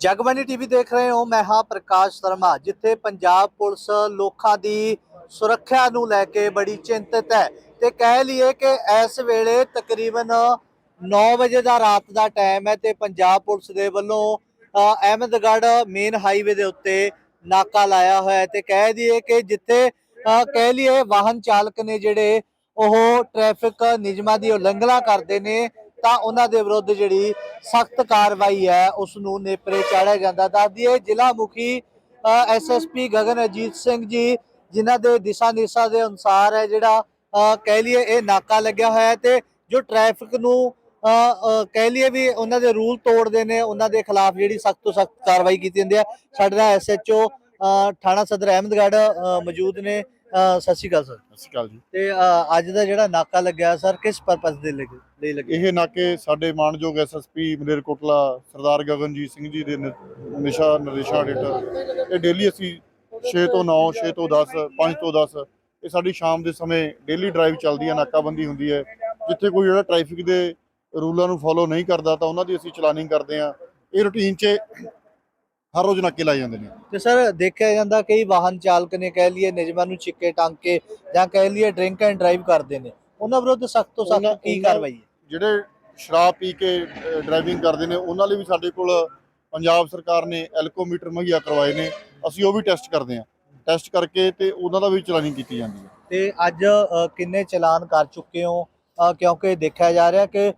Jagbani TV ਦੇਖ ਰਹੇ ਹੋ, ਮੈਂ ਹਾਂ ਪ੍ਰਕਾਸ਼ ਸ਼ਰਮਾ, ਜਿੱਥੇ ਪੰਜਾਬ ਪੁਲਿਸ ਲੋਕਾਂ ਦੀ ਸੁਰੱਖਿਆ ਨੂੰ ਲੈ ਕੇ ਬੜੀ ਚਿੰਤਤ ਹੈ ਤੇ ਕਹਿ ਲਈਏ ਕਿ ਇਸ ਵੇਲੇ ਤਕਰੀਬਨ 9 ਵਜੇ ਦਾ ਰਾਤ ਦਾ ਟਾਈਮ ਹੈ ਤੇ ਪੰਜਾਬ ਪੁਲਿਸ ਦੇ ਵੱਲੋਂ ਅਹਿਮਦਗੜ੍ਹ ਮੇਨ ਹਾਈਵੇ ਦੇ ਉੱਤੇ ਨਾਕਾ ਲਾਇਆ ਹੋਇਆ ਹੈ ਤੇ ਕਹਿ ਦਈਏ ਕਿ ਜਿੱਥੇ ਕਹਿ ਲਈਏ ਵਾਹਨ ਚਾਲਕ ਨੇ ਜਿਹੜੇ ਉਹ ਟ੍ਰੈਫਿਕ ਨਿਯਮਾਂ ਦੀ ਉਲੰਘਣਾ ਕਰਦੇ ਨੇ ਤਾਂ ਉਹਨਾਂ ਦੇ ਵਿਰੁੱਧ ਜਿਹੜੀ ਸਖਤ ਕਾਰਵਾਈ ਹੈ, ਉਸ ਨੂੰ ਨੇਪਰੇ ਚਾੜਿਆ ਜਾਂਦਾ। ਦੱਸ ਜ਼ਿਲ੍ਹਾ ਮੁਖੀ ਐਸਐਸਪੀ ਗਗਨ ਅਜੀਤ ਸਿੰਘ ਜੀ, ਜਿਨ੍ਹਾਂ ਦੇ ਦਿਸ਼ਾ ਨਿਰਦੇਸ਼ਾਂ ਦੇ ਅਨੁਸਾਰ ਹੈ ਜਿਹੜਾ ਕਹਿ ਲਈਏ ਇਹ ਨਾਕਾ ਲੱਗਿਆ ਹੋਇਆ ਹੈ ਤੇ ਜੋ ਟ੍ਰੈਫਿਕ ਨੂੰ ਕਹਿ ਲਈਏ ਵੀ ਉਹਨਾਂ ਦੇ ਰੂਲ ਤੋੜਦੇ ਨੇ, ਉਹਨਾਂ ਦੇ ਖਿਲਾਫ ਜਿਹੜੀ ਸਖਤ ਤੋਂ ਸਖਤ ਕਾਰਵਾਈ ਕੀਤੀ ਜਾਂਦੀ ਹੈ। ਸਾਡੇ ਨਾਲ ਐਸਐਚਓ ਥਾਣਾ ਸਦਰ ਅਹਿਮਦਗੜ੍ਹ ਮੌਜੂਦ ਨੇ। ਸਤਿ ਸ਼੍ਰੀ ਅਕਾਲ ਸਰ। ਸਤਿ ਸ਼੍ਰੀ ਅਕਾਲ ਜੀ। ਤੇ ਅੱਜ ਦਾ ਜਿਹੜਾ ਨਾਕਾ ਲੱਗਿਆ ਸਰ ਕਿਸ ਪਰਪਸ ਦੇ ਲਈ ਲਈ ਲੱਗਿਆ ਇਹ ਨਾਕੇ ਸਾਡੇ ਮਾਨਯੋਗ ਐਸਐਸਪੀ ਮਲੇਰਕੋਟਲਾ ਸਰਦਾਰ ਗਗਨਜੀਤ ਸਿੰਘ ਜੀ ਦੇ ਨਿ- ਨਿਸ਼ਾ ਨਿਰਦੇਸ਼ਾਂ ਹੇਠ। ਇਹ ਡੇਲੀ ਅਸੀਂ 6 ਤੋਂ 9 6 ਤੋਂ 10 5 ਤੋਂ 10 ਇਹ ਸਾਡੀ ਸ਼ਾਮ ਦੇ ਸਮੇਂ ਡੇਲੀ ਡਰਾਈਵ ਚੱਲਦੀ ਹੈ ਨਾਕਾਬੰਦੀ ਹੁੰਦੀ ਹੈ। ਜਿੱਥੇ ਕੋਈ ਜਿਹੜਾ ਟ੍ਰੈਫਿਕ ਦੇ ਰੂਲਾਂ ਨੂੰ ਫੋਲੋ ਨਹੀਂ ਕਰਦਾ ਤਾਂ ਉਹਨਾਂ ਦੀ ਅਸੀਂ ਚਲਾਨਿੰਗ ਕਰਦੇ ਹਾਂ। ਇਹ ਰੁਟੀਨ 'ਚ ਹਰ ਰੋਜ਼ ਨਾਕੇ ਲਾਏ ਜਾਂਦੇ ਨੇ। ਤੇ ਸਰ ਦੇਖਿਆ ਜਾਂਦਾ ਕਈ ਵਾਹਨ ਚਾਲਕ ਨੇ ਕਹਿ ਲਈਏ ਨਿਯਮਾਂ ਨੂੰ ਛਿੱਕੇ ਟੰਗ ਕੇ ਜਾਂ ਕਹਿ ਲਈਏ ਡਰਿੰਕ ਐਂਡ ਡਰਾਈਵ ਕਰਦੇ ਨੇ। ਉਹਨਾਂ ਵਿਰੁੱਧ ਸਖਤ ਤੋਂ ਸਖਤ ਕੀ ਕਾਰਵਾਈ ਹੈ? ਜਿਹੜੇ ਸ਼ਰਾਬ ਪੀ ਕੇ ਡਰਾਈਵਿੰਗ ਕਰਦੇ ਨੇ ਉਹਨਾਂ ਲਈ ਵੀ ਸਾਡੇ ਕੋਲ ਪੰਜਾਬ ਸਰਕਾਰ ਨੇ ਐਲਕੋਮੀਟਰ ਮੁਹੱਈਆ ਕਰਵਾਏ ਨੇ। ਅਸੀਂ ਉਹ ਵੀ ਟੈਸਟ ਕਰਦੇ ਹਾਂ। ਟੈਸਟ ਕਰਕੇ ਤੇ ਉਹਨਾਂ ਦਾ ਵੀ ਚਲਾਨਿੰਗ ਕੀਤੀ ਜਾਂਦੀ ਹੈ। ਤੇ ਅੱਜ ਕਿੰਨੇ ਚਲਾਨ ਕਰ ਚੁੱਕੇ ਹੋ? ਕਿਉਂਕਿ ਦੇਖਿਆ ਜਾ ਰਿਹਾ ਕਿ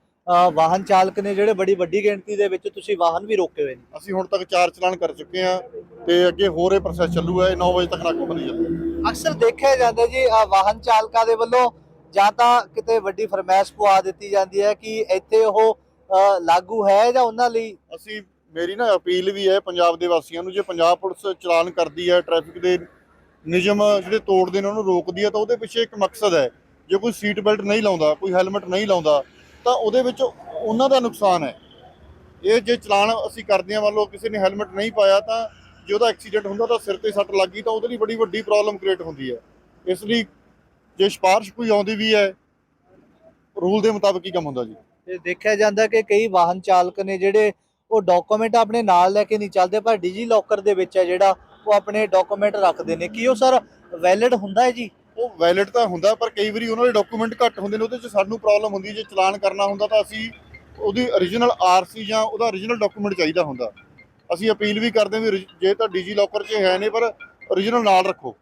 ਵਾਹਨ ਚਾਲਕ ਨੇ ਜਿਹੜੇ ਬੜੀ ਵੱਡੀ ਗਿਣਤੀ ਦੇ ਵਿੱਚ ਤੁਸੀਂ ਵਾਹਨ ਵੀ ਰੋਕੇ ਹੋਏ ਨੇ। ਅਸੀਂ ਹੁਣ ਤੱਕ ਚਾਰ ਚਲਾਨ ਕਰ ਚੁੱਕੇ ਹਾਂ ਤੇ ਅੱਗੇ ਹੋਰ ਇਹ ਪ੍ਰੋਸੈਸ ਚੱਲੂਗਾ ਇਹ 9 ਵਜੇ ਤੱਕ ਨਾਕਾਬੰਦੀ ਚੱਲੂ ਅਕਸਰ ਦੇਖਿਆ ਜਾਂਦਾ ਜੀ ਵਾਹਨ ਚਾਲਕਾਂ ਦੇ ਵੱਲੋਂ ਜਾਂ ਤਾਂ ਕਿਤੇ ਵੱਡੀ ਫਰਮਾਇਸ਼ ਪਵਾ ਦਿੱਤੀ ਜਾਂਦੀ ਹੈ ਕਿ ਇੱਥੇ ਉਹ ਲਾਗੂ ਹੈ ਜਾਂ ਉਹਨਾਂ ਲਈ? ਅਸੀਂ ਮੇਰੀ ਨਾ ਅਪੀਲ ਵੀ ਹੈ ਪੰਜਾਬ ਦੇ ਵਾਸੀਆਂ ਨੂੰ ਜੇ ਪੰਜਾਬ ਪੁਲਿਸ ਚਲਾਨ ਕਰਦੀ ਹੈ ਟ੍ਰੈਫਿਕ ਦੇ ਨਿਯਮ ਜਿਹੜੇ ਤੋੜਦੇ ਨੇ ਉਹਨੂੰ ਰੋਕਦੀ ਹੈ ਤਾਂ ਉਹਦੇ ਪਿੱਛੇ ਇੱਕ ਮਕਸਦ ਹੈ। ਜੇ ਕੋਈ ਸੀਟ ਬੈਲਟ ਨਹੀਂ ਲਾਉਂਦਾ ਕੋਈ ਹੈਲਮਟ ਨਹੀਂ ਲਾਉਂਦਾ ਤਾਂ ਉਹਦੇ ਵਿੱਚ ਉਹਨਾਂ ਦਾ ਨੁਕਸਾਨ ਹੈ। ਇਹ ਜੇ ਚਲਾਨ ਅਸੀਂ ਕਰਦੇ ਹਾਂ, ਮੰਨ ਲਓ ਕਿਸੇ ਨੇ ਹੈਲਮਟ ਨਹੀਂ ਪਾਇਆ ਤਾਂ ਜੇ ਉਹਦਾ ਐਕਸੀਡੈਂਟ ਹੁੰਦਾ ਤਾਂ ਸਿਰ ਤੇ ਸੱਟ ਲੱਗ ਗਈ ਤਾਂ ਉਹਦੇ ਲਈ ਬੜੀ ਵੱਡੀ ਪ੍ਰੋਬਲਮ ਕ੍ਰੀਏਟ ਹੁੰਦੀ ਹੈ। ਇਸ ਲਈ ਜੇ ਸਿਫਾਰਿਸ਼ ਕੋਈ ਆਉਂਦੀ ਵੀ ਹੈ, ਰੂਲ ਦੇ ਮੁਤਾਬਕ ਹੀ ਕੰਮ ਹੁੰਦਾ ਜੀ। ਤੇ ਦੇਖਿਆ ਜਾਂਦਾ ਕਿ ਕਈ ਵਾਹਨ ਚਾਲਕ ਨੇ ਜਿਹੜੇ ਉਹ ਡਾਕੂਮੈਂਟ ਆਪਣੇ ਨਾਲ ਲੈ ਕੇ ਨਹੀਂ ਚੱਲਦੇ, ਪਰ ਡਿਜੀ ਲੋਕਰ ਦੇ ਵਿੱਚ ਹੈ ਜਿਹੜਾ ਉਹ ਆਪਣੇ ਡਾਕੂਮੈਂਟ ਰੱਖਦੇ ਨੇ। ਕੀ ਉਹ ਸਰ ਵੈਲਿਡ ਹੁੰਦਾ ਹੈ ਜੀ? ਉਹ ਵੈਲਿਡ ਤਾਂ ਹੁੰਦਾ ਪਰ ਕਈ ਵਾਰੀ ਉਹਨਾਂ ਦੇ ਡਾਕੂਮੈਂਟ ਘੱਟ ਹੁੰਦੇ ਨੇ ਉਹਦੇ 'ਚ ਸਾਨੂੰ ਪ੍ਰੋਬਲਮ ਹੁੰਦੀ ਜੇ ਚਲਾਨ ਕਰਨਾ ਹੁੰਦਾ ਤਾਂ ਅਸੀਂ ਉਹਦੀ origignal ਆਰਸੀ ਜਾਂ ਉਹਦਾ origignal ਡਾਕੂਮੈਂਟ ਚਾਹੀਦਾ ਹੁੰਦਾ। ਅਸੀਂ ਅਪੀਲ ਵੀ ਕਰਦੇ ਹਾਂ ਵੀ ਜੇ ਤਾਂ ਡੀਜੀ ਲੋਕਰ 'ਚ ਹੈ ਨੇ ਪਰ origignal ਨਾਲ ਰੱਖੋ।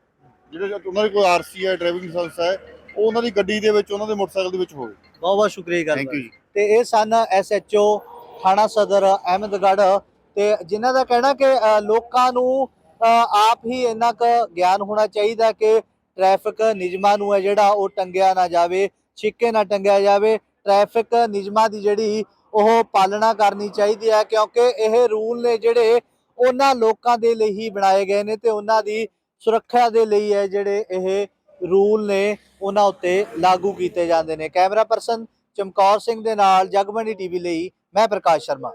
ਜਿਹੜੇ ਉਹਨਾਂ ਦੇ ਕੋਈ ਆਰਸੀ ਹੈ ਡਰਾਈਵਿੰਗ ਲਾਇਸੈਂਸ ਹੈ ਉਹ ਉਹਨਾਂ ਦੀ ਗੱਡੀ ਦੇ ਵਿੱਚ ਉਹਨਾਂ ਦੇ ਮੋਟਰਸਾਈਕਲ ਦੇ ਵਿੱਚ ਹੋਵੇ। ਬਹੁਤ ਬਹੁਤ ਸ਼ੁਕਰੀਆ ਗੱਲ ਥੈਂਕ ਯੂ ਜੀ। ਤੇ ਇਹ ਸਨ ਐਸਐਚਓ ਥਾਣਾ ਸਦਰ ਅਹਿਮਦਗੜ੍ਹ। ਤੇ ਜਿਨ੍ਹਾਂ ਦਾ ਕਹਿਣਾ ਕਿ ਲੋਕਾਂ ਨੂੰ ਆਪ ਹੀ ਇੰਨਾ ਕੁ ਗਿਆਨ ਹੋਣਾ ਚਾਹੀਦਾ ਕਿ ਟ੍ਰੈਫਿਕ ਨਿਯਮਾਂ ਨੂੰ ਹੈ ਜਿਹੜਾ ਉਹ ਟੰਗਿਆ ਨਾ ਜਾਵੇ, ਛਿੱਕੇ ਨਾ ਟੰਗਿਆ ਜਾਵੇ ਟ੍ਰੈਫਿਕ ਨਿਯਮਾਂ ਦੀ ਜਿਹੜੀ ਉਹ ਪਾਲਣਾ ਕਰਨੀ ਚਾਹੀਦੀ ਹੈ ਕਿਉਂਕਿ ਇਹ ਰੂਲ ਨੇ ਜਿਹੜੇ ਉਹਨਾਂ ਲੋਕਾਂ ਦੇ ਲਈ ਹੀ ਬਣਾਏ ਗਏ ਨੇ ਤੇ ਉਹਨਾਂ ਦੀ ਸੁਰੱਖਿਆ ਦੇ ਲਈ ਹੈ ਜਿਹੜੇ ਇਹ ਰੂਲ ਨੇ ਉਹਨਾਂ ਉੱਤੇ ਲਾਗੂ ਕੀਤੇ ਜਾਂਦੇ ਨੇ। ਕੈਮਰਾ ਪਰਸਨ ਚਮਕੌਰ ਸਿੰਘ ਦੇ ਨਾਲ ਜਗਬਾਣੀ ਟੀਵੀ ਲਈ ਮੈਂ ਪ੍ਰਕਾਸ਼ ਸ਼ਰਮਾ।